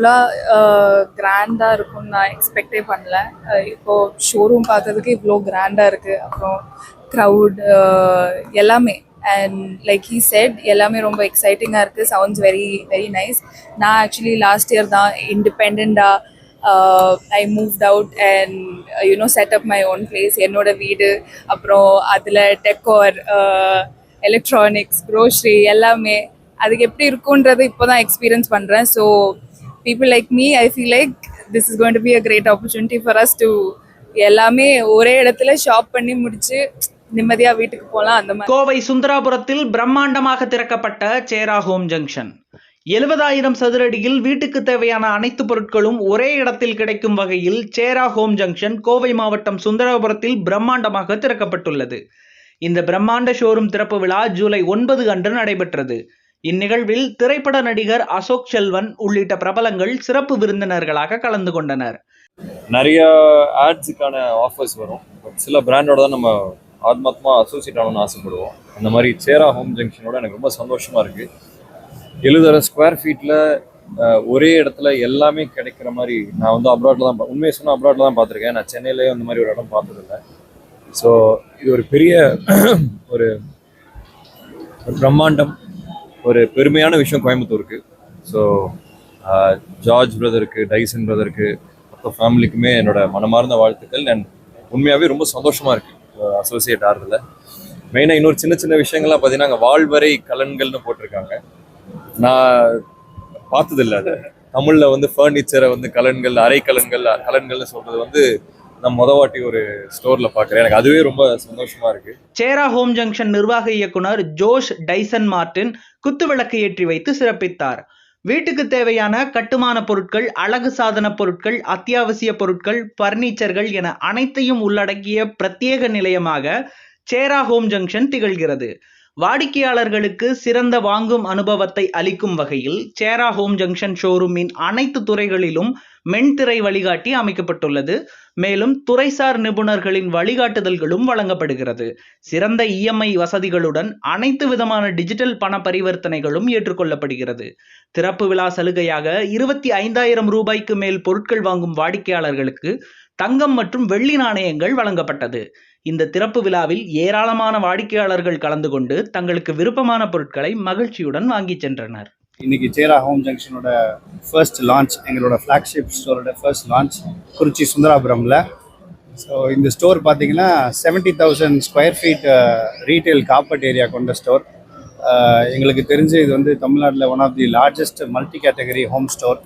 இவ்வளோ கிராண்டாக இருக்கும்னு நான் எக்ஸ்பெக்டே பண்ணல. இப்போது இப்போ ஷோரூம் பார்த்ததுக்கு இவ்வளோ கிராண்டாக இருக்குது அப்புறம் க்ரௌட் எல்லாமே. அண்ட் லைக் ஹீ செட் எல்லாமே ரொம்ப எக்ஸைட்டிங்காக இருக்குது சவுண்ட்ஸ் வெரி வெரி நைஸ் நான் ஆக்சுவலி லாஸ்ட் இயர் தான் இண்டிபெண்ட்டாக I moved out and you know set up my own place என்னோட வீடு அப்புறம் அதில் டெக்கோர் எலக்ட்ரானிக்ஸ் க்ரோஷரி எல்லாமே. அதுக்கு எப்படி இருக்குன்றது இப்போ தான் எக்ஸ்பீரியன்ஸ் பண்ணுறேன் so people like me I feel like this is going to be a great opportunity for us to எல்லாமே ஒரே இடத்துல ஷாப் பண்ணி முடிச்சு நிம்மதியா வீட்டுக்கு போகலாம் அந்த மாதிரி. கோவை சுந்தராபுரத்தில் பிரம்மாண்டமாக திறக்கப்பட்ட சேரா ஹோம் ஜங்ஷன் எழுபதாயிரம் சதுரடியில் வீட்டுக்கு தேவையான அனைத்து பொருட்களும் ஒரே இடத்தில் கிடைக்கும் வகையில் சேரா ஹோம் ஜங்ஷன் கோவை மாவட்டம் சுந்தராபுரத்தில் பிரம்மாண்டமாக திறக்கப்பட்டுள்ளது. இந்த பிரம்மாண்ட ஷோரூம் திறப்பு விழா ஜூலை ஒன்பது அன்று நடைபெற்றது. இந்நிகழ்வில் திரைப்பட நடிகர் அசோக் செல்வன் உள்ளிட்ட பிரபலங்கள் சிறப்பு விருந்தினர்களாக கலந்து கொண்டனர். நிறைய ஆட்ஸுக்கான ஆஃபர்ஸ் வரும். பட் சில பிராண்டோட தான் நம்ம ஆத்மாத்மா அசோசியேட் ஆகணும்னு ஆசைப்படுவோம். அந்த மாதிரி சேரா ஹோம் ஜங்ஷனோட எனக்கு ரொம்ப சந்தோஷமா இருக்கு. எழுதுற ஸ்கொயர் ஃபீட்டில் ஒரே இடத்துல எல்லாமே கிடைக்கிற மாதிரி நான் வந்து அப்ராட்ல தான் உண்மையை சொன்னால் அப்ராட்ல தான் பார்த்துருக்கேன். நான் சென்னையிலேயே அந்த மாதிரி ஒரு இடம் பார்த்ததில்ல. ஸோ இது ஒரு பெரிய ஒரு பிரம்மாண்டம் ஒரு பெருமையான விஷயம் கோயம்புத்தூருக்கு. ஸோ ஜார்ஜ் பிரதருக்கு டைசன் பிரதருக்கு மொத்த ஃபேமிலிக்குமே என்னோட மனமார்ந்த வாழ்த்துக்கள். அண்ட் உண்மையாகவே ரொம்ப சந்தோஷமாக இருக்கு அசோசியேட் ஆகிறதுல மெயினாக இன்னொரு சின்ன சின்ன விஷயங்கள்லாம் பார்த்தீங்கன்னா அங்கே வாழ்வரை கலன்கள்னு போட்டிருக்காங்க. நான் பார்த்ததில்ல அதை. தமிழில் வந்து ஃபர்னிச்சரை வந்து கலன்கள் அரை கலன்கள் கலன்கள்னு சொல்கிறது வந்து நான் முத வாட்டி ஒரு ஸ்டோர்ல பாக்குறேன். எனக்கு அதுவே ரொம்ப சந்தோஷமா இருக்கு. சேரா ஹோம் ஜங்ஷன் நிர்வாக இயக்குனர் ஜோஷ் டைசன் மார்டின் குத்துவிளக்கு ஏற்றி வைத்து சிறப்பித்தார். வீட்டுக்கு தேவையான கட்டுமான பொருட்கள் அழகு சாதன பொருட்கள் அத்தியாவசிய பொருட்கள் பர்னிச்சர்கள் என அனைத்தையும் உள்ளடக்கிய பிரத்யேக நிலையமாக சேரா ஹோம் ஜங்ஷன் திகழ்கிறது. வாடிக்கையாளர்களுக்கு சிறந்த வாங்கும் அனுபவத்தை அளிக்கும் வகையில் சேரா ஹோம் ஜங்ஷன் ஷோரூமின் அனைத்து துறைகளிலும் மென்திரை வழிகாட்டி அமைக்கப்பட்டுள்ளது. மேலும் துறைசார் நிபுணர்களின் வழிகாட்டுதல்களும் வழங்கப்படுகிறது. சிறந்த இஎம்ஐ வசதிகளுடன் அனைத்து விதமான டிஜிட்டல் பண பரிவர்த்தனைகளும் ஏற்றுக்கொள்ளப்படுகிறது. திறப்பு விழா சலுகையாக இருபத்தி ஐந்தாயிரம் ரூபாய்க்கு மேல் பொருட்கள் வாங்கும் வாடிக்கையாளர்களுக்கு தங்கம் மற்றும் வெள்ளி நாணயங்கள் வழங்கப்பட்டது. இந்த திறப்பு விழாவில் ஏராளமான வாடிக்கையாளர்கள் கலந்து கொண்டு தங்களுக்கு விருப்பமான பொருட்களை மகிழ்ச்சியுடன் வாங்கிச் சென்றனர். இன்னைக்கு சேரா ஹோம் ஜங்ஷனோட ஃபர்ஸ்ட் லான்ச் எங்களோட ஃப்ளாக்ஷிப் ஸ்டோரோட ஃபர்ஸ்ட் லான்ச் குறிச்சி சுந்தராபுரமில். ஸோ இந்த ஸ்டோர் பார்த்தீங்கன்னா seventy thousand square feet retail carpet area கொண்ட ஸ்டோர் எங்களுக்கு தெரிஞ்சு இது வந்து தமிழ்நாட்டில் one of the largest multi category home store